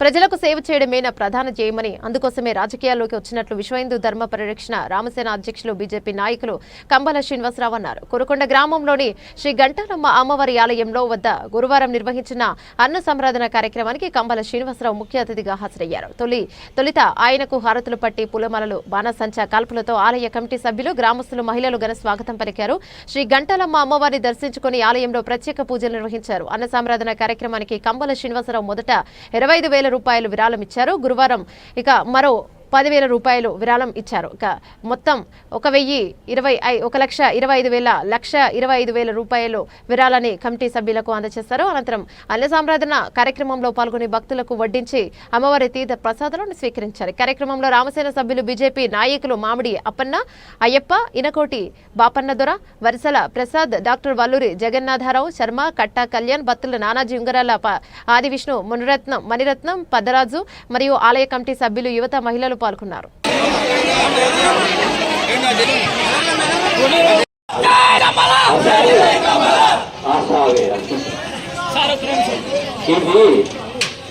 ప్రజలకు సేవ చేయడమే నా ప్రధాన ధ్యేయమని అందుకోసమే రాజకీయాల్లోకి వచ్చినట్లు విశ్వ హిందూ ధర్మ పరిరక్షణ రామసేన అధ్యక్షులు బీజేపీ నాయకులు కంబల శ్రీనివాసరావు అన్నారు. కురుకొండ గ్రామంలోని శ్రీ గంటాలమ్మ అమ్మవారి ఆలయంలో వద్ద గురువారం నిర్వహించిన అన్న సంరాధన కార్యక్రమానికి కంబల శ్రీనివాసరావు ముఖ్య అతిథిగా హాజరయ్యారు. తొలి తొలిత ఆయనకు హారతులు పట్టి పూలమాలలు బాణసంచా కాల్పులతో ఆలయ కమిటీ సభ్యులు గ్రామస్తులు మహిళలు ఘన స్వాగతం పలికారు. శ్రీ గంటాలమ్మ అమ్మవారిని దర్శించుకుని ఆలయంలో ప్రత్యేక పూజలు నిర్వహించారు. అన్న సంరాధన కార్యక్రమానికి కంబల శ్రీనివాసరావు మొదట ఇరవై ఐదు వేల రూపాయలు విరాళం ఇచ్చారు. గురువారం ఇక మరో పదివేల రూపాయలు విరాళం ఇచ్చారు. మొత్తం ఒక వెయ్యి ఇరవై ఐ- ఒక లక్ష ఇరవై ఐదు వేల లక్ష ఇరవై ఐదు వేల రూపాయలు విరాళాన్ని కమిటీ సభ్యులకు అందజేశారు అనంతరం అన్న సామ్రాధన కార్యక్రమంలో పాల్గొని భక్తులకు వడ్డించి అమ్మవారి తీర్థ ప్రసాదాలను స్వీకరించారు. కార్యక్రమంలో రామసేన సభ్యులు బీజేపీ నాయకులు మామిడి అప్పన్న అయ్యప్ప ఇనకోటి బాపన్నదొర వరిసల ప్రసాద్ డాక్టర్ వల్లూరి జగన్నాథరావు శర్మ కట్టా కళ్యాణ్ బత్తుల నానాజీ ఉంగరాల ఆది విష్ణు మునిరత్నం మణిరత్నం పద్దరాజు మరియు ఆలయ కమిటీ సభ్యులు యువత మహిళలు పాల్గొన్నారు. ఇది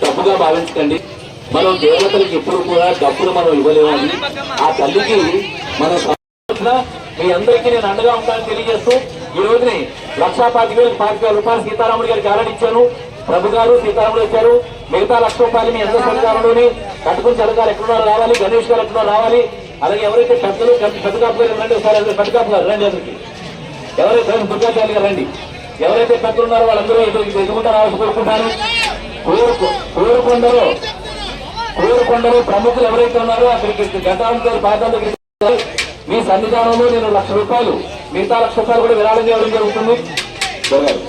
డబ్బుగా భావించకండి. మనం దేవతలకు ఎప్పుడు కూడా డబ్బులు మనం ఇవ్వలేమని ఆ తల్లికి మనం మీ అందరికీ నేను అండగా ఉంటానని తెలియజేస్తూ ఈ రోజుని లక్షా పాతిక వేలు పాతిక వేల రూపాయలు సీతారాముడు గారికి ఆల్రెడీ ఇచ్చాను ప్రభు గారు సీతారాముడు వచ్చారు. మిగతా లక్ష రూపాయలు మీ అందరి సహకారంలోని కట్టుకుని చలగారు ఎక్కడున్నారో రావాలి గణేష్ గారు ఎక్కడో రావాలి. అలాగే ఎవరైతే పెద్దలు పెద్ద కాపు గారు రండి ఒకసారి అందరూ పెద్ద కాపు గారు రండి అందరికి. ఎవరైతే దుర్గాచార్య గారు రండి. ఎవరైతే పెద్దలు ఉన్నారో వాళ్ళందరూ ఎదురు ఎదుగుంటారు రావాల్సి కోరుకుంటాను. కోరుకు- కోరుకొండలో కోరుకొండలో ప్రముఖులు ఎవరైతే ఉన్నారో అక్కడికి గతాంతో పాదాల మీ సన్నిధానంలో నేను లక్ష రూపాయలు మిగతా లక్ష రూపాయలు కూడా విరాళం చేయడం జరుగుతుంది. జరగాలి.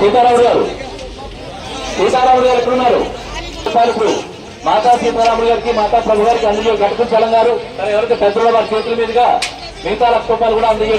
సీతారాముడు గారు సీతారాముడు గారు ఎక్కడున్నారు? ఇప్పుడు. మాతా సీతారాముడు గారికి మాతా ప్రభు గారికి అందజేయ గట్టుకుని చలం గారు. ఎవరైతే పెద్దలు వారి చేతుల మీదుగా మిగతా లక్ష రూపాయలు కూడా అందజేయ